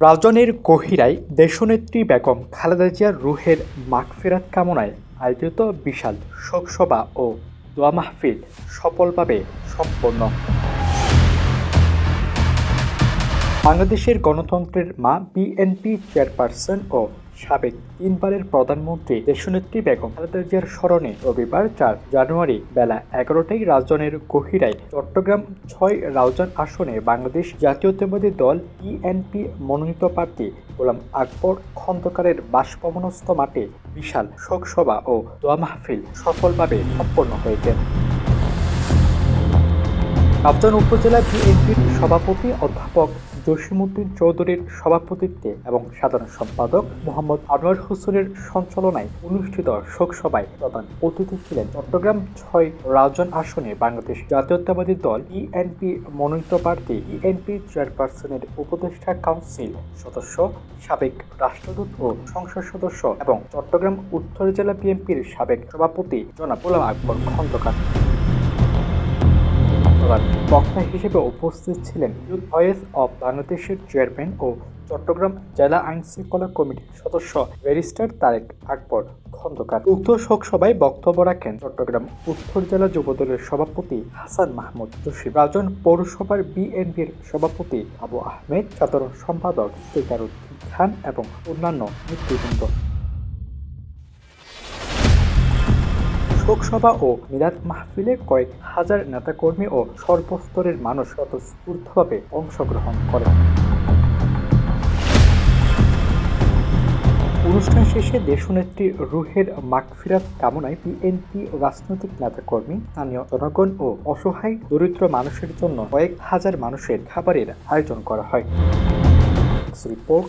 রাজনের গহিরায় দেশনেত্রী বেগম খালেদা জিয়ার রুহের মাগফেরাত কামনায় আয়োজিত বিশাল শোকসভা ও দোয়া মাহফিল সফলভাবে সম্পন্ন। বাংলাদেশের গণতন্ত্রের মা বিএনপি চেয়ারপারসন ও সাবেক তিনবারের প্রধানমন্ত্রী দেশনেত্রী বেগম খালেদা স্মরণে রবিবার চার জানুয়ারি বেলা এগারোটায় রাজনের গহিরায় চট্টগ্রাম ছয় রাউজান আসনে বাংলাদেশ জাতীয়তাবাদী দল ইএনপি মনোনীত প্রার্থী গোলাম আকবর খন্দকারের বাসভবনস্থ মাঠে বিশাল শোকসভা ও দোয়া মাহফিল সফলভাবে সম্পন্ন হয়েছে। রাউজান উপজেলা বিএনপির সভাপতি অধ্যাপক জসিমুদ্দিন চৌধুরীর সভাপতিত্বে এবং সাধারণ সম্পাদক মোহাম্মদ আনোয়ার হোসেনের সঞ্চালনায় অনুষ্ঠিত শোকসভায় প্রধান অতিথি ছিলেন চট্টগ্রাম ছয় রাজন আসনে বাংলাদেশ জাতীয়তাবাদী দল ইএনপি মনোনীত প্রার্থী ইএনপি চেয়ারপারসনের উপদেষ্টা কাউন্সিল সদস্য, সাবেক রাষ্ট্রদূত ও সংসদ সদস্য এবং চট্টগ্রাম উত্তর জেলা বিএনপির সাবেক সভাপতি জনাব গোলাম আকবর খন্দকার। প্রধান বক্তা হিসেবে উপস্থিত ছিলেন ইউথ ভয়েস অব বাংলাদেশের চেয়ারম্যান ও চট্টগ্রাম জেলা আইন শৃঙ্খলা কমিটির সদস্য ব্যারিস্টার তারেক আকবর খন্দকার। উক্ত শোকসভায় বক্তব্য রাখেন চট্টগ্রাম উত্তর জেলা যুবদলের সভাপতি হাসান মাহমুদ জসিম রাজন পৌরসভার বিএনপির সভাপতি আবু আহমেদ, সাধারণ সম্পাদক সিকারুদ্দিন খান এবং অন্যান্য নেতৃবৃন্দ। শোকসভা ও মিলাদ মাহফিলে কয়েক হাজার নেতাকর্মী ও সর্বস্তরের মানুষ স্বতঃস্ফূর্তভাবে অংশগ্রহণ করেন। অনুষ্ঠান শেষে দেশনেত্রী রুহের মাগফিরাত কামনায় বিএনপি রাজনৈতিক নেতাকর্মী, স্থানীয় জনগণ ও অসহায় দরিদ্র মানুষের জন্য কয়েক হাজার মানুষের খাবারের আয়োজন করা হয়। রিপোর্ট